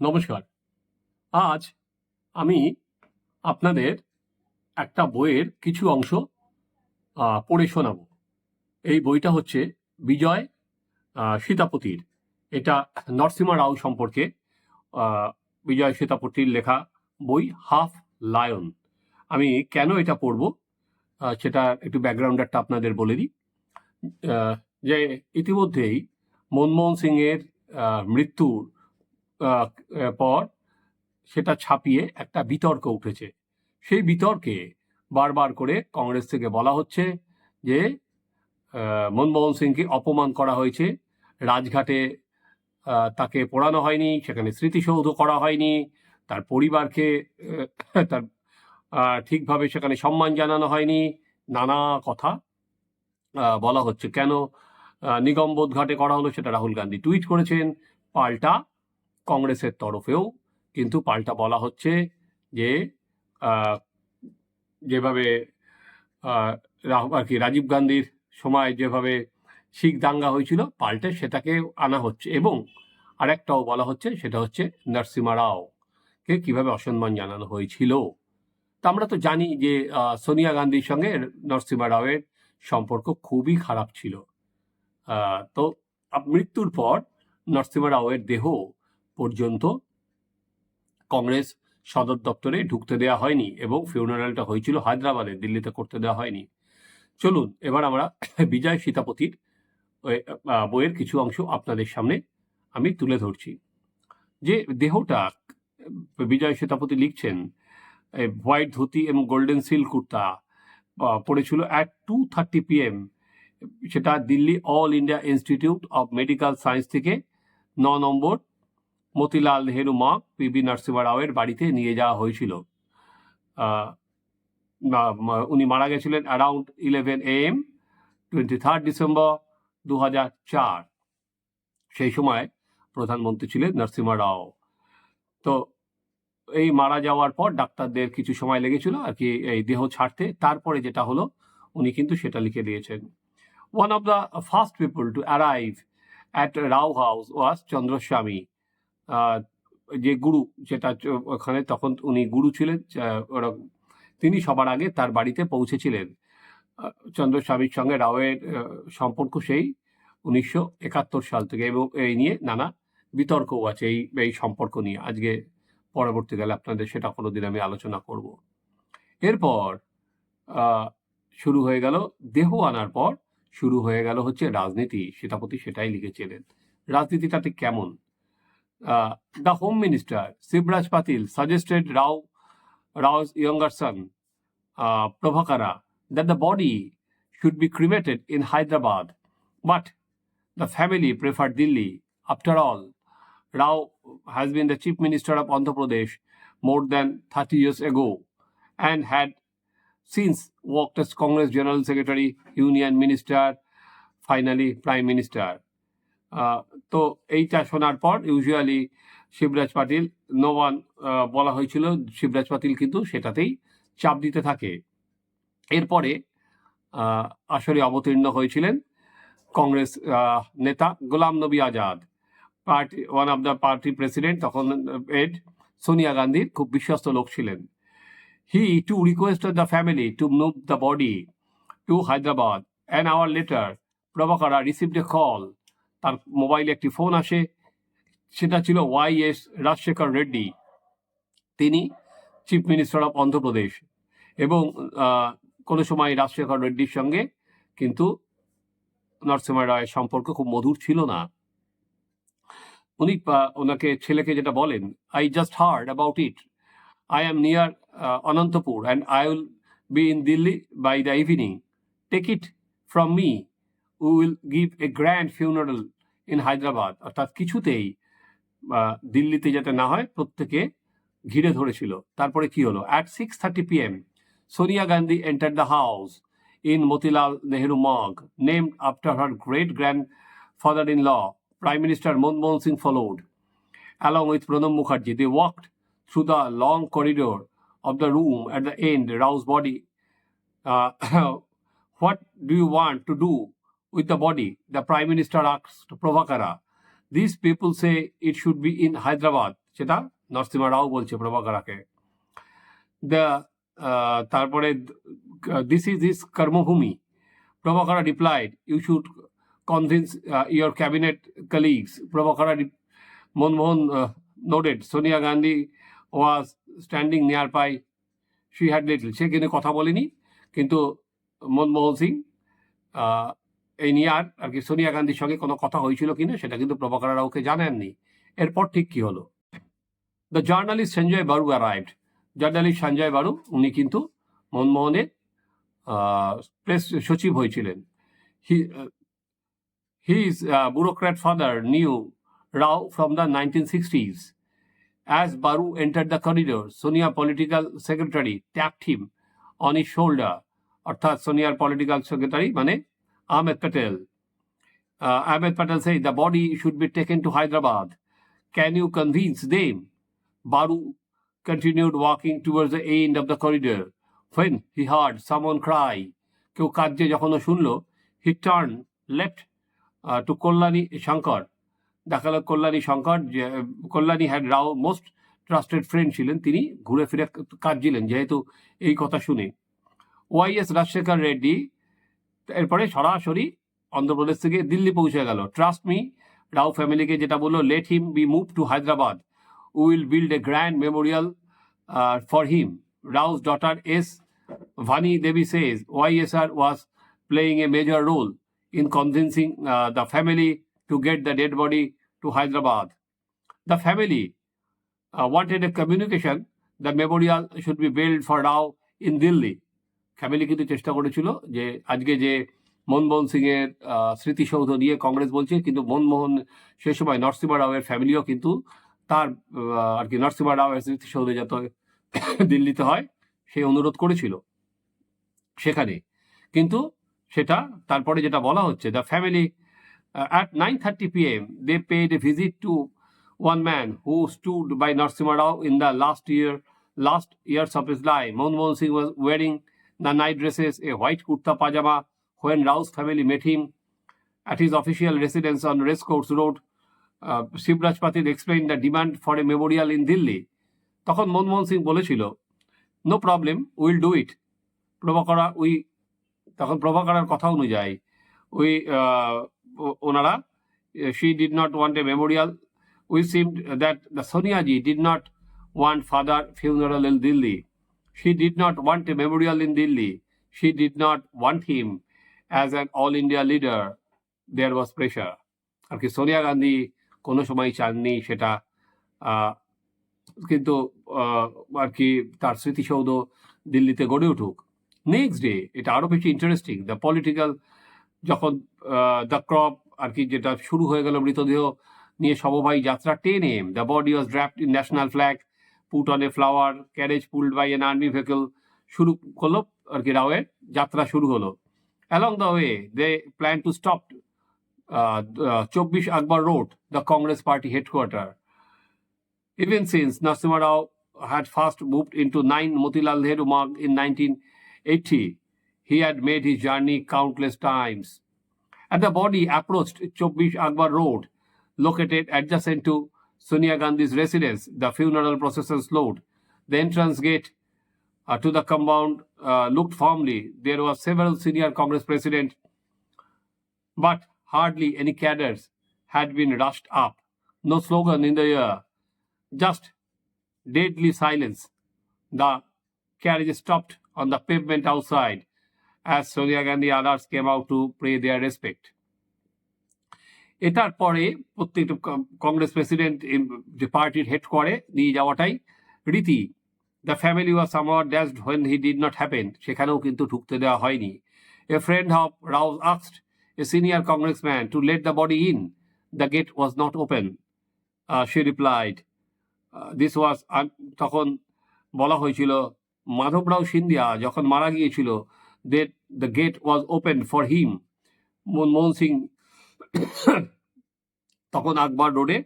নমস্কার। আজ আমি আপনাদের একটা বইয়ের কিছু অংশ পড়ে শোনাব। এই বইটা হচ্ছে বিজয় সীতাপতির। এটা নরসিমা রাও সম্পর্কে বিজয় সীতাপতির লেখা বই, হাফ লায়ন। আমি কেন এটা পড়ব? সেটা একটু ব্যাকগ্রাউন্ডারটা আপনাদের বলে দিই। যে ইতিমধ্যেই মনমোহন সিংয়ের মৃত্যুর পর সেটা ছাপিয়ে একটা বিতর্ক উঠেছে। সেই বিতর্কে বারবার করে কংগ্রেস থেকে বলা হচ্ছে যে মনমোহন সিংকে অপমান করা হয়েছে। রাজঘাটে তাকে পোড়ানো হয়নি, সেখানে স্মৃতিসৌধ করা হয়নি। তার পরিবারকে তার ঠিকভাবে সেখানে সম্মান জানানো হয়নি। নানা কথা বলা হচ্ছে। কেন? নিগমবোধ ঘাটে করা হলো সেটা রাহুল গান্ধী টুইট করেছেন। পাল্টা কংগ্রেসের তরফেও কিন্তু পাল্টা বলা হচ্ছে যে যেভাবে আর কি রাজীব গান্ধীর সময় যেভাবে শিখ দাঙ্গা হয়েছিল, পাল্টে সেটাকে আনা হচ্ছে। এবং আরেকটাও বলা হচ্ছে, সেটা হচ্ছে নরসিমা রাও কে কীভাবে অসম্মান জানানো হয়েছিল। তা আমরা তো জানি যে সোনিয়া গান্ধীর সঙ্গে নরসিমা রাওয়ের সম্পর্ক খুবই খারাপ ছিল। তো মৃত্যুর পর নরসিমা রাওয়ের দেহ পর্যন্ত কংগ্রেস সদর দপ্তরে ঢুকতে দেওয়া হয়নি এবং ফিউনারালটা হয়েছিল হায়দ্রাবাদে, দিল্লিতে করতে দেওয়া হয়নি। চলুন, এবার আমরা বিজয় সীতাপতির বইয়ের কিছু অংশ আপনাদের সামনে আমি তুলে ধরছি। যে দেহটা বিজয় সীতাপতি লিখছেন হোয়াইট ধুতি এবং গোল্ডেন সিল্ক কুর্তা পড়েছিল অ্যাট টু থার্টি পিএম সেটা Delhi All India Institute of Medical Science থেকে ন নম্বর মতিলাল নেহেরু মার্গ পিবি নরসিমা রাওয়ের বাড়িতে নিয়ে যাওয়া হয়েছিল। উনি মারা গেছিলেন around eleven AM twenty third December দু হাজার চার। সেই সময় প্রধানমন্ত্রী ছিলেন নরসিমা রাও তো এই মারা যাওয়ার পর ডাক্তারদের কিছু সময় লেগেছিল আর কি এই দেহ ছাড়তে। তারপরে যেটা হলো, উনি কিন্তু সেটা লিখে দিয়েছেন। One of the first people to arrive at Rao house was Chandraswami যে গুরু যেটা ওখানে তখন উনি গুরু ছিলেন তিনি সবার আগে তার বাড়িতে পৌঁছেছিলেন। আহ, চন্দ্রস্বামীর সঙ্গে রাওয়ের সম্পর্ক সেই উনিশশো একাত্তর সাল থেকে এবং এই নিয়ে নানা বিতর্কও আছে এই এই সম্পর্ক নিয়ে। আজকে পরবর্তীকালে আপনাদের সেটা কোনোদিন আমি আলোচনা করব। এরপর শুরু হয়ে গেল দেহ আনার পর শুরু হয়ে গেল হচ্ছে রাজনীতি। সীতাপতি সেটাই লিখেছিলেন। রাজনীতিটাতে কেমন? Uh, the Home Minister, Sivraj Patil, suggested Rao, Rao's younger son, uh, Prabhakara, that the body should be cremated in Hyderabad. But the family preferred Delhi. After all, Rao has been the Chief Minister of Andhra Pradesh more than 30 years ago and had since worked as Congress General Secretary, Union Minister, finally Prime Minister. তো এইটা শোনার পর usually Shivraj Patil no one বলা হয়েছিল শিবরাজ পাটিল কিন্তু সেটাতেই চাপ দিতে থাকে। এরপরে আসরে অবতীর্ণ হয়েছিলেন কংগ্রেস নেতা Ghulam Nabi Azad. Party one of the party president তখন এড সোনিয়া গান্ধীর খুব বিশ্বস্ত লোক ছিলেন। He to requested the family to move the body to Hyderabad an hour later Prabhakara received a call তার মোবাইলে একটি ফোন আসে, সেটা ছিল ওয়াই এস রাজশেখর রেড্ডি। তিনি চিফ মিনিস্টার অফ অন্ধ্রপ্রদেশ এবং কোনো সময় রাজশেখর রেড্ডির সঙ্গে কিন্তু নরসিমা রায়ের সম্পর্ক খুব মধুর ছিল না। উনি ওনাকে, ছেলেকে যেটা বলেন I just heard about it I am near Anantapur and I will be in Delhi by the evening take it from me we will give a grand funeral in Hyderabad অর্থাৎ কিছুতেই দিল্লিতে যাতে না হয় প্রত্যেকে ঘিরে ধরেছিল তারপরে কি হলো at six thirty PM Sonia Gandhi enter the house in Motilal Nehru Marg named after her great grandfather in law prime minister Manmohan Singh followed along with Pranab Mukherjee. They walked the long corridor of the room at the end, Rao's body. Uh, what do you want to do with the body? The Prime Minister asked Pravakara. These people say it should be in Hyderabad. সেটা নরসিমা রাও বলছে প্রভাকরাকে the তারপরে this is his Karmabhumi Prabhakara replied you should convince your cabinet colleagues Prabhakara Manmohan noted Sonia Gandhi was standing nearby she had little say কিন্তু কথা বলেনি কিন্তু মনমোহন সিং এই নিয়ে আর আর কি সোনিয়া গান্ধীর সঙ্গে কোনো কথা হয়েছিল কিনা সেটা কিন্তু প্রভাকর রাওকে জানেননি। এরপর ঠিক কি হলো? The journalist Sanjay Baru arrived journalist Sanjay Baru উনি কিন্তু মনমোহনের প্রেস সচিব হয়েছিলেন। He his father knew Rao from the the 1960s. As Baru entered the corridor, Sonia political secretary tapped him on his shoulder অর্থাৎ সোনিয়ার political secretary মানে Ahmed Patel Uh, Ahmed Patel said the body should be taken to Hyderabad. Can you convince them? Baru continued walking towards the end of the corridor. When he heard someone cry, কেউ কাঁদছে যখন শুনলো he turn left to Kalyani Shankar দেখা গেল Kalyani Shankar Kalyani had Rao most trusted friend ছিলেন তিনি ঘুরে ফিরে কাঁদছিলেন যেহেতু এই কথা শুনে ওয়াইএস রাজশেখর রেড্ডি এরপরে সরাসরি অন্ধ্রপ্রদেশ থেকে দিল্লি পৌঁছে গেল। ট্রাস্ট মি রাও ফ্যামিলিকে যেটা বলল let him be move to Hyderabad will build a grand memorial for him Rao's daughter S Vani Devi says Y S R was playing a major role in convincing the family to get the dead body to Hyderabad the family wanted a communication the memorial should be build for Rao in Delhi family কিন্তু চেষ্টা করেছিল যে আজকে যে মনমোহন সিং এর স্মৃতিসৌধ নিয়ে কংগ্রেস বলছে, কিন্তু মনমোহন সে সময় নরসিমা রাও এর ফ্যামিলিও কিন্তু তার আর কি নরসিমা রাও এর স্মৃতিসৌধে যাতে দিল্লিতে হয় সেই অনুরোধ করেছিল সেখানে। কিন্তু সেটা তারপরে যেটা বলা হচ্ছে the family at nine thirty P M they paid a visit to one man who stood by Narasimha Rao in the last year last years of his life Manmohan Singh was wearing the night dresses a white kurta pajama when Rao's family met at his official residence on Racecourse Road, uh, Shivraj Patil explained the demand for a memorial in Delhi. তখন মনমোহন সিং বলেছিল no problem will do it Prabhakara we তখন প্রভাকরার কথা অনুযায়ী we ওনারা she did not want a memorial we seem that the Soniaji did not want father funeral in Delhi she did not want a memorial in Delhi she did not want him as an all India leader there was pressure আর কি সোনিয়া গান্ধী কোনো সময় চাননি সেটা কিন্তু আর কি তার স্মৃতিসৌধ দিল্লিতে গড়ে উঠুক। নেক্সট ডে এটা আরও বেশি ইন্টারেস্টিং দ্য পলিটিক্যাল যখন দ্য ক্রপ আর কি যেটা শুরু হয়ে গেল মৃতদেহ নিয়ে সমবায় যাত্রা, ten M the body was draped in national flag Put on a flower carriage pulled by an army vehicle শুরু করলো আর কি রাওয়ের যাত্রা শুরু হলো along the way they plan to stop চব্বিশ Akbar road the Congress party headquarter Even since Narasimha Rao had first moved into 9 Motilal Nehru Marg in 1980, he had made his journey countless times. And the body approached Chobbish Akbar Road, located adjacent to Sonia Gandhi's residence. The funeral procession slowed. The entrance gate uh, to the compound uh, looked firmly. There were several senior Congress presidents, but hardly any cadres had been rushed up. No slogan in the air just deadly silence. The carriage stopped on the pavement outside as Sonia Gandhi others came out to pay their respect. এটার পরে প্রত্যেকটা Congress president যে পার্টির head করে নিয়ে যাওয়াটাই রীতি। The family was somewhere dashed when he did not happen সেখানেও কিন্তু ঢুকতে দেওয়া হয়নি। A friend of Rao's asked a senior Congress man to let the body in the gate was not open she replied this was তখন বলা হয়েছিল মাধবরাও সিন্ধিয়া যখন মারা গিয়েছিল that the gate was open for him Manmohan Singh তখন আকবর রোডে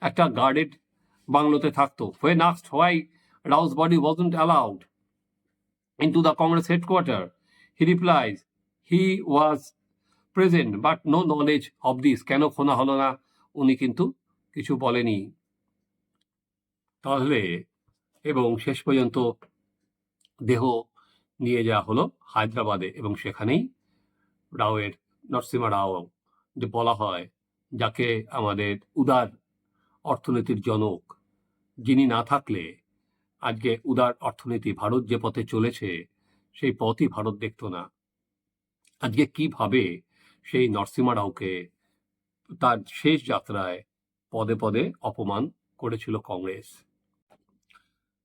একটা guarded বাংলোতে থাকতো। When asked why Rao's body wasn't allowed in to the Congress headquarter he replies he was present but no knowledge of this কেন খোনা হলো না? উনি কিন্তু কিছু বলেনি। তাহলে এবং শেষ পর্যন্ত দেহ নিয়ে যাওয়া হলো হায়দ্রাবাদে এবং সেখানেই রাওয়ের নরসিমা রাও যে বলা হয় যাকে আমাদের উদার অর্থনীতির জনক যিনি না থাকলে আজকে উদার অর্থনীতি ভারত যে পথে চলেছে সেই পথই ভারত দেখতো না। আজকে কীভাবে সেই নরসিমা রাওকে তার শেষ যাত্রায় পদে পদে অপমান করেছিল কংগ্রেস।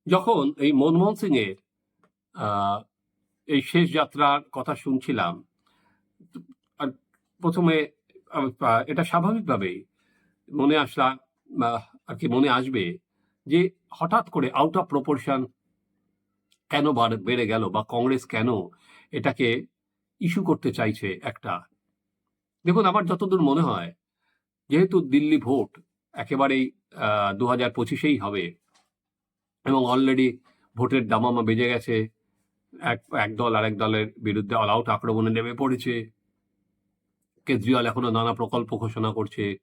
যখন এই মনমোহন সিং এর আহ, এই শেষ যাত্রার কথা শুনছিলাম প্রথমে এটা স্বাভাবিকভাবেই মনে আসলা আর কি মনে আসবে যে হঠাৎ করে আউট অফ প্রপোর্শন কেন বেড়ে গেল বা কংগ্রেস কেন এটাকে ইস্যু করতে চাইছে একটা? দেখুন, আমার যতদূর মনে হয়, যেহেতু দিল্লি ভোট একেবারেই দু হাজার পঁচিশেই হবে এবং অলরেডি ভোটের দামামা বেজে গেছে, এক এক দল আরেক দলের বিরুদ্ধে অল আউট আক্রমণে নেমে পড়েছে কেজরিওয়াল এখনও নানা প্রকল্প ঘোষণা করছে।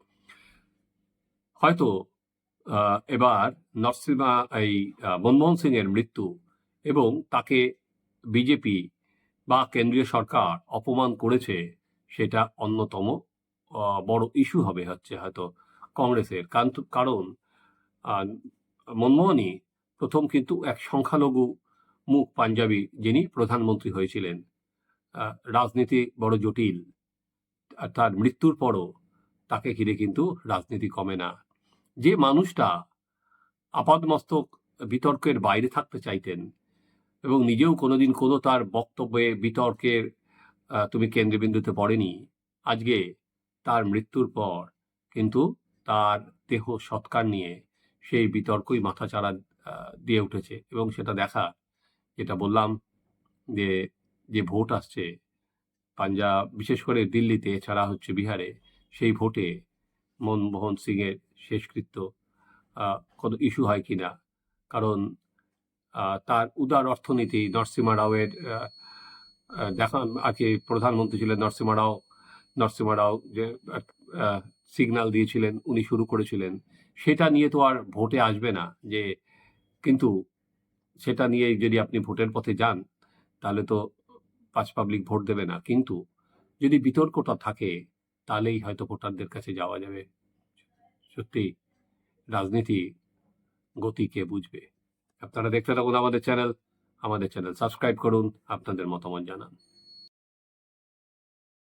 হয়তো এবার নরসিমা, এই মনমোহন সিং এর মৃত্যু এবং তাকে বিজেপি বা কেন্দ্রীয় সরকার অপমান করেছে সেটা অন্যতম বড় ইস্যু হবে হচ্ছে হয়তো কংগ্রেসের। কারণ- মনমোহনই প্রথম কিন্তু এক সংখ্যালঘু মুখ পাঞ্জাবি যিনি প্রধানমন্ত্রী হয়েছিলেন। রাজনীতি বড় জটিল। তার মৃত্যুর পরও তাকে ঘিরে কিন্তু রাজনীতি কমে না। যে মানুষটা আপাদমস্তক বিতর্কের বাইরে থাকতে চাইতেন এবং নিজেও কোনোদিন কোনো তার বক্তব্যে বিতর্কের তুমি কেন্দ্রবিন্দুতে পড়েনি, আজকে তার মৃত্যুর পর কিন্তু তার দেহ সৎকার নিয়ে সেই বিতর্কই মাথাচাড়া দিয়ে উঠেছে এবং সেটা দেখা, যেটা বললাম যে যে ভোট আসছে পাঞ্জাব, বিশেষ করে দিল্লিতে, এছাড়া হচ্ছে বিহারে, সেই ভোটে মনমোহন সিংয়ের শেষকৃত্য কোনো ইস্যু হয় কি না কারণ তার উদার অর্থনীতি নরসিমা রাওয়ের দেখা, আর কি প্রধানমন্ত্রী ছিলেন নরসিমা রাও নরসিমা রাও যে সিগন্যাল দিয়েছিলেন, উনি শুরু করেছিলেন। সেটা নিয়ে তো আর ভোটে আসবে না, যে, কিন্তু সেটা নিয়ে যদি আপনি ভোটের পথে যান, তাহলে তো পাঁচ পাবলিক ভোট দেবে না। কিন্তু যদি বিতর্কটা থাকে, তাহলেই হয়তো ভোটারদের কাছে যাওয়া যাবে। সত্যি, রাজনীতি গতি কে বুঝবে? আপনারা দেখতে থাকুন আমাদের চ্যানেল আমাদের চ্যানেল সাবস্ক্রাইব করুন, আপনাদের মতামত জানান।